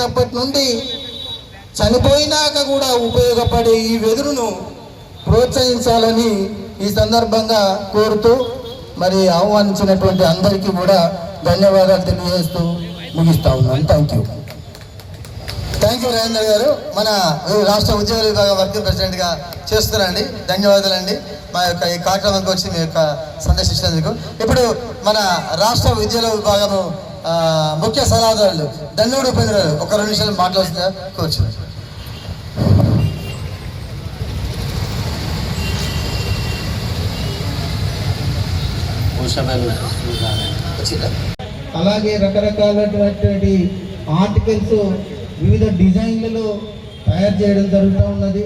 పుట్టినప్పటి నుండి చనిపోయినాక కూడా ఉపయోగపడే ఈ వెదురును ప్రోత్సహించాలని ఈ సందర్భంగా కోరుతూ మరి ఆహ్వానించినటువంటి అందరికీ కూడా ధన్యవాదాలు తెలియజేస్తూ ముగిస్తా ఉన్నాను. Thank you thank you Narendra గారు. మన రాష్ట్ర ఉద్యోగ విభాగం వర్కింగ్ ప్రెసిడెంట్గా చేస్తున్నారండి. ధన్యవాదాలండి. మా యొక్క ఈ కార్యక్రమానికి వచ్చి మీ యొక్క సందర్శించినందుకు ఇప్పుడు మన రాష్ట్ర ఉద్యోగ విభాగము ముఖ్య సలహాదారులు దండూడు ఉపేంద్ర ఒక రెండు నిమిషాలు మాట్లాడుతున్నా కూర్చున్నారు అలాగే రకరకాలైనటువంటి ఆర్టికల్స్ వివిధ డిజైన్లలో తయారు చేయడం జరుగుతూ ఉన్నది.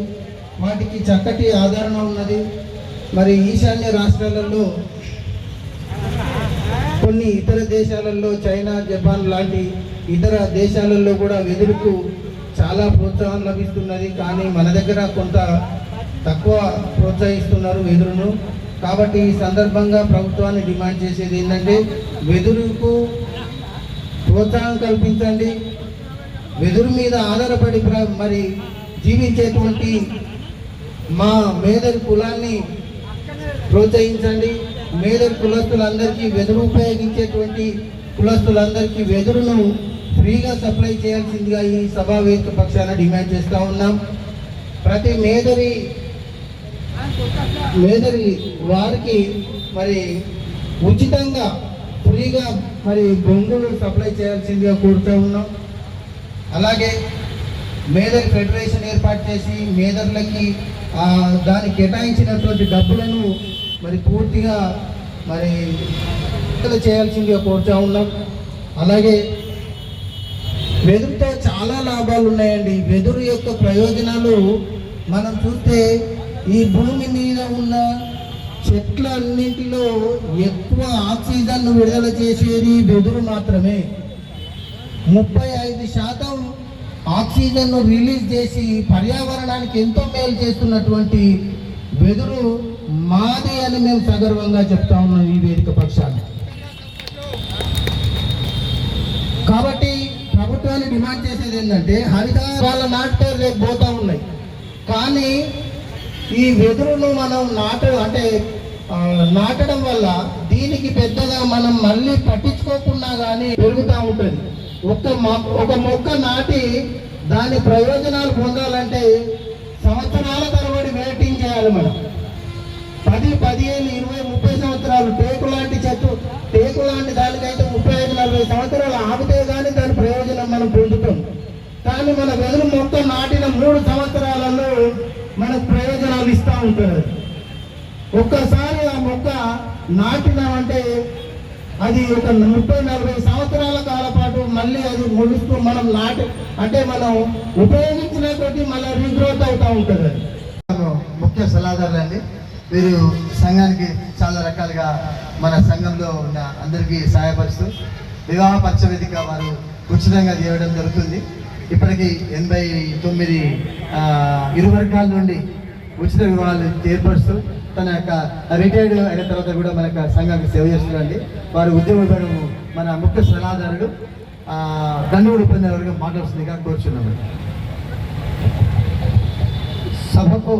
వాటికి చక్కటి ఆదరణ ఉన్నది. మరి ఈశాన్య రాష్ట్రాలలో కొన్ని ఇతర దేశాలలో చైనా జపాన్ లాంటి ఇతర దేశాలలో కూడా వెదురుకు చాలా ప్రోత్సాహం లభిస్తున్నది. కానీ మన దగ్గర కొంత తక్కువ ప్రోత్సహిస్తున్నారు వెదురును. కాబట్టి ఈ సందర్భంగా ప్రభుత్వాన్ని డిమాండ్ చేసేది ఏంటంటే వెదురుకు ప్రోత్సాహం కల్పించండి. వెదురు మీద ఆధారపడి మరి జీవించేటువంటి మా మేదరి కులాన్ని ప్రోత్సహించండి. మేదర్ కులస్తులందరికీ వెదురు ఉపయోగించేటువంటి కులస్తులందరికీ వెదురును ఫ్రీగా సప్లై చేయాల్సిందిగా ఈ సభావేదిక పక్షాన డిమాండ్ చేస్తూ ఉన్నాం. ప్రతి మేదరి మేదరి వారికి మరి ఉచితంగా ఫ్రీగా మరి బొంగులు సప్లై చేయాల్సిందిగా కోరుతూ ఉన్నాం. అలాగే మేదర్ ఫెడరేషన్ ఏర్పాటు చేసి మేదర్లకి దానికి కేటాయించినటువంటి డబ్బులను మరి పూర్తిగా మరి విడుదల చేయాల్సిందిగా కోరుతా ఉన్నాం. అలాగే వెదురుతో చాలా లాభాలు ఉన్నాయండి. వెదురు యొక్క ప్రయోజనాలు మనం చూస్తే ఈ భూమి మీద ఉన్న చెట్లన్నింటిలో ఎక్కువ ఆక్సిజన్ను విడుదల చేసేది వెదురు మాత్రమే. ముప్పై ఐదు శాతం ఆక్సిజన్ను రిలీజ్ చేసి పర్యావరణానికి ఎంతో మేలు చేస్తున్నటువంటి వెదురు మాది అని మేము సగర్వంగా చెప్తా ఉన్నాం ఈ వేదిక పక్షాన్ని కాబట్టి ప్రభుత్వాన్ని డిమాండ్ చేసేది ఏంటంటే హరిత వాళ్ళ నాటుతారు రేపు పోతా ఉన్నాయి. కానీ ఈ వెదురును మనం నాట అంటే నాటడం వల్ల దీనికి పెద్దగా మనం మళ్ళీ పట్టించుకోకుండా కానీ పెరుగుతూ ఉంటుంది. ఒక ఒక మొక్క నాటి దాని ప్రయోజనాలు పొందాలంటే సంవత్సరాల తరబడి వెయిటింగ్ చేయాలి మనం. పది పదిహేను ఇరవై ముప్పై సంవత్సరాలు టేకు లాంటి చెట్టు టేకు లాంటి దానికైతే ముప్పై ఐదు నలభై సంవత్సరాలు ఆగితే కానీ దాని ప్రయోజనం మనం పొందుతాం. కానీ మన వెదురు మొత్తం నాటిన మూడు సంవత్సరాలలో మనకు ప్రయోజనాలు ఇస్తూ ఉంటుంది ఒక్కసారి ఆ మొక్క నాటినామంటే అది ఒక ముప్పై నలభై సంవత్సరాల కాల పాటు మళ్ళీ అది మొలుస్తూ మనం నాటి అంటే మనం ఉపయోగించిన కొద్దీ మళ్ళీ రీగ్రోత్ అవుతూ ఉంటుంది. ముఖ్య సలహాదారులు అండి వీరు సంఘానికి చాలా రకాలుగా మన సంఘంలో ఉన్న అందరికీ సహాయపరుస్తూ వివాహ పచ్చవేదిక వారు ఉచితంగా చేయడం జరుగుతుంది. ఇప్పటికీ ఎనభై తొమ్మిది ఇరు వర్గాల నుండి ఉచిత వివాహాలు ఏర్పరుస్తూ తన యొక్క రిటైర్డ్ అయిన తర్వాత కూడా మన యొక్క సంఘానికి సేవ చేస్తున్నారండి వారు ఉద్యోగం మన ముఖ్య సలహాదారుడు ఆ, దండూరు పొందిన మాట్లాడుతుందిగా కోరుచున్నాము. సభకు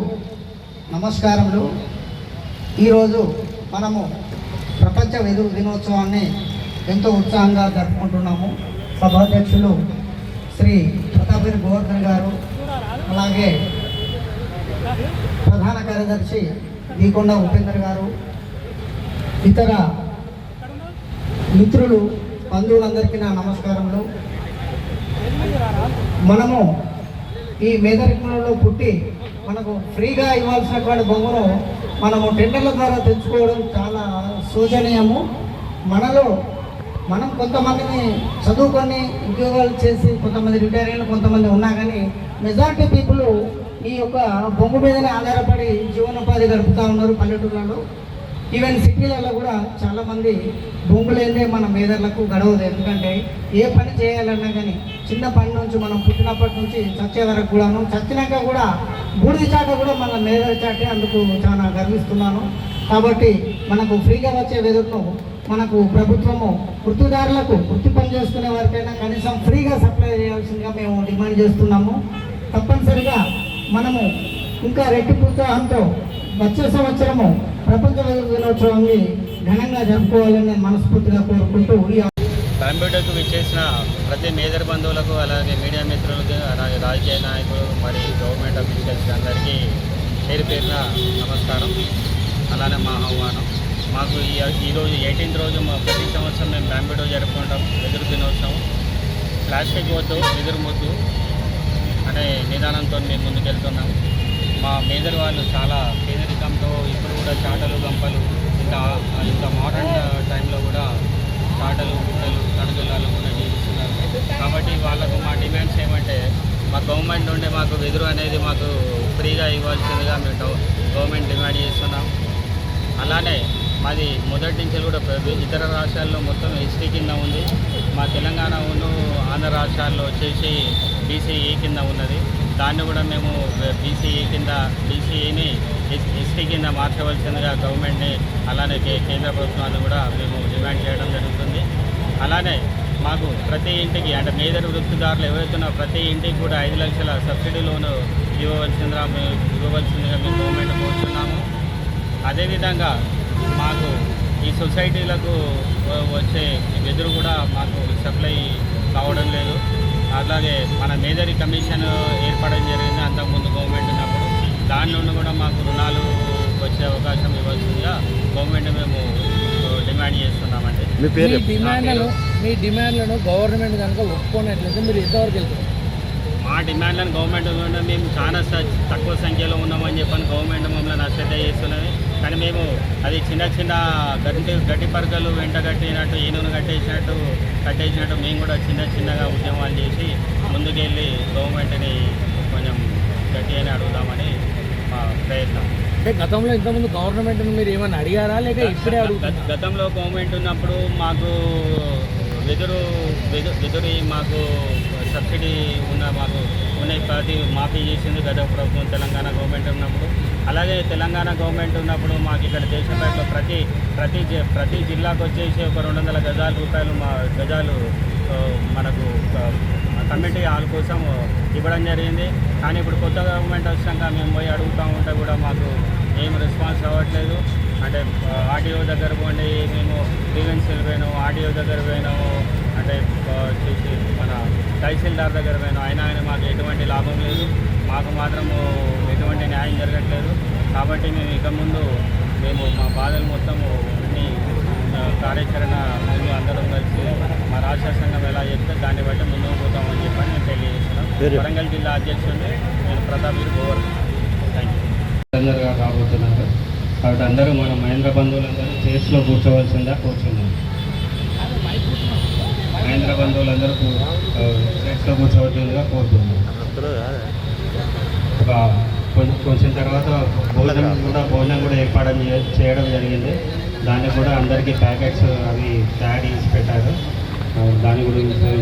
నమస్కారములు. ఈరోజు మనము ప్రపంచ వెదురు దినోత్సవాన్ని ఎంతో ఉత్సాహంగా జరుపుకుంటున్నాము. సభాధ్యక్షులు శ్రీ ప్రతాపేరు గోవర్ధన్ గారు అలాగే ప్రధాన కార్యదర్శి దీకొండ ఉపేందర్ గారు ఇతర మిత్రులు బంధువులందరికీ నా నమస్కారములు. మనము ఈ మేదరికంలో పుట్టి మనకు ఫ్రీగా ఇవ్వాల్సినటువంటి బొమ్మను మనము టెండర్ల ద్వారా తెచ్చుకోవడం చాలా శోచనీయము. మనలో మనం కొంతమందిని చదువుకొని ఉద్యోగాలు చేసి కొంతమంది రిటైర్ అయిన కొంతమంది ఉన్నా కానీ మెజారిటీ పీపుల్ ఈ యొక్క బొమ్మ మీదనే ఆధారపడి జీవనోపాధి గడుపుతూ ఉన్నారు పల్లెటూళ్ళలో ఈవెన్ సిటీలలో కూడా చాలామంది భూములేదే మన మేదర్లకు గడవదు. ఎందుకంటే ఏ పని చేయాలన్నా కానీ చిన్న పని నుంచి మనం పుట్టినప్పటి నుంచి చచ్చే వరకు కూడాను చచ్చినాక కూడా బూడిద చాట కూడా మన మేదర్ చాటే అందుకు చాలా గర్విస్తున్నాను. కాబట్టి మనకు ఫ్రీగా వచ్చే వెదురును మనకు ప్రభుత్వము వృత్తిదారులకు వృత్తి పని చేసుకునే వారికైనా కనీసం ఫ్రీగా సప్లై చేయాల్సిందిగా మేము డిమాండ్ చేస్తున్నాము. తప్పనిసరిగా మనము ఇంకా రెట్టి ఉత్సాహంతో వచ్చే సంవత్సరము ప్రపంచ దినోత్సవాన్ని ఘనంగా జరుపుకోవాలని నేను మనస్ఫూర్తిగా కోరుకుంటూ కంప్యూటర్కు విచ్చేసిన ప్రతి మేజర్ బంధువులకు అలాగే మీడియా మిత్రులకు అలాగే రాజకీయ నాయకులు మరి గవర్నమెంట్ అఫీషియల్స్ అందరికీ పేరు పేరున నమస్కారం. అలానే మా ఆహ్వానం. మాకు ఈ ఈరోజు ఎయిటీన్త్ రోజు మా ప్రతి సంవత్సరం మేము కంప్యూటర్ జరుపుకుంటాం. ఎదురు దినోత్సవం. ప్లాస్టిక్ వద్దు వెదురు ముద్దు అనే నిదానంతో మేము ముందుకెళ్తున్నాం. మా మేజర్ వాళ్ళు చాలా పేదరికంతో ఇప్పుడు కూడా చాటలు గంపలు ఇంకా ఇంత మోడర్న్ టైంలో కూడా చాటలు గుట్టలు తడగలాలు కూడా జీవిస్తున్నారు కాబట్టి వాళ్ళకు మా డిమాండ్స్ ఏమంటే మా గవర్నమెంట్ నుండి మాకు వెదురు అనేది మాకు ఫ్రీగా ఇవ్వాల్సిందిగా మేము గవర్నమెంట్ డిమాండ్ చేస్తున్నాం. అలానే మాది మొదటి నుంచి కూడా ఇతర రాష్ట్రాల్లో మొత్తం ఎస్టీ కింద ఉంది. మా తెలంగాణ ఉన్ను ఆంధ్ర రాష్ట్రాల్లో వచ్చేసి బీసీఈ కింద ఉన్నది. దాన్ని కూడా మేము బీసీఈ కింద బీసీఈని ఎస్టీ కింద మార్చవలసిందిగా గవర్నమెంట్ని అలానే కేంద్ర ప్రభుత్వాన్ని కూడా మేము డిమాండ్ చేయడం జరుగుతుంది. అలానే మాకు ప్రతి ఇంటికి అంటే మేజర్ వృత్తిదారులు ఎవరైతున్నా ప్రతి ఇంటికి కూడా ఐదు లక్షల సబ్సిడీ లోను ఇవ్వవలసిందిగా మేము ఇవ్వవలసిందిగా మేము గవర్నమెంట్ కోరుతున్నాము అదేవిధంగా మాకు ఈ సొసైటీలకు వచ్చే వెదురు కూడా మాకు సప్లై కావడం లేదు. అలాగే మన మేజరీ కమిషన్ ఏర్పడడం జరిగింది అంతకుముందు గవర్నమెంట్ ఉన్నప్పుడు. దాని నుండి కూడా మాకు రుణాలు వచ్చే అవకాశం ఇవ్వాల్సిందిగా గవర్నమెంట్ మేము డిమాండ్ చేస్తున్నామండి. మీ డిమాండ్లను మీ డిమాండ్లను గవర్నమెంట్ కనుక ఒప్పుకోనట్లయితే మీరు ఎంతవరకు వెళ్తారు? మా డిమాండ్లను గవర్నమెంట్ మేము చాలా తక్కువ సంఖ్యలో ఉన్నామని చెప్పని గవర్నమెంట్ మమ్మల్ని అశ్రద్ధ చేస్తున్నది. కానీ మేము అది చిన్న చిన్న గట్టి గట్టి పరకలు వెంట కట్టినట్టు ఈనును కట్టేసినట్టు కట్టేసినట్టు మేము కూడా చిన్న చిన్నగా ఉద్యమాలు చేసి ముందుకెళ్ళి గవర్నమెంట్ని కొంచెం గట్టి అని అడుగుదామని మా ప్రయత్నం. అంటే గతంలో ఇంతకుముందు గవర్నమెంట్ మీరు ఏమైనా అడిగారా? లేక ఇప్పుడే గతంలో గవర్నమెంట్ ఉన్నప్పుడు మాకు వెదురు వెదు- వెదురు మాకు సబ్సిడీ ఉన్న మాకు ఉన్న ప్రతి మాఫీ చేసింది గత ప్రభుత్వం తెలంగాణ గవర్నమెంట్ ఉన్నప్పుడు. అలాగే తెలంగాణ గవర్నమెంట్ ఉన్నప్పుడు మాకు ఇక్కడ దేశంపేటలో ప్రతి ప్రతి జి- ప్రతి జిల్లాకు వచ్చేసి ఒక రెండు వందల గజాల రూపాయలు మా గజాలు మనకు కమిటీ హాల్ కోసం ఇవ్వడం జరిగింది. కానీ ఇప్పుడు కొత్త గవర్నమెంట్ వచ్చినాక మేము పోయి అడుగుతూ ఉంటే కూడా మాకు ఏం రెస్పాన్స్ అవ్వట్లేదు అంటే ఆడియో దగ్గర పోండి మేము గ్రీవెన్సీలు పోయినాము ఆడియో దగ్గర పోయినాము అంటే చూసి మన తహసీల్దార్ దగ్గర పోయినాము అయినా ఆయన మాకు ఎటువంటి లాభం లేదు. మాకు మాత్రము ఎటువంటి న్యాయం జరగట్లేదు. కాబట్టి మేము ఇక ముందు మేము మా బాధలు మొత్తము అన్ని కార్యాచరణ ముందు అందరం కలిసి మా రాష్ట్ర సంఘం ఎలా చెప్తే దాన్ని బట్టి ముందుకు పోతామని చెప్పని నేను తెలియజేస్తున్నాం. వరంగల్ జిల్లా అధ్యక్షుడిని నేను ప్రతాప్ వీరు గోవర్ థ్యాంక్ యూ కాబట్టి అందరూ మన మహేంద్ర బంధువులందరూ చైర్స్లో కూర్చోవలసిందా? కూర్చున్నాం మహేంద్ర బంధువులందరూ చైర్స్లో కూర్చోవలసిందిగా కోరుతున్నాం. ఒక కొంచెం కొంచెం తర్వాత భోజనం కూడా భోజనం కూడా ఏర్పాటు చేయడం జరిగింది. దాన్ని కూడా అందరికీ ప్యాకెట్స్ అవి తయారు చేసి పెట్టారు. దాని గురించి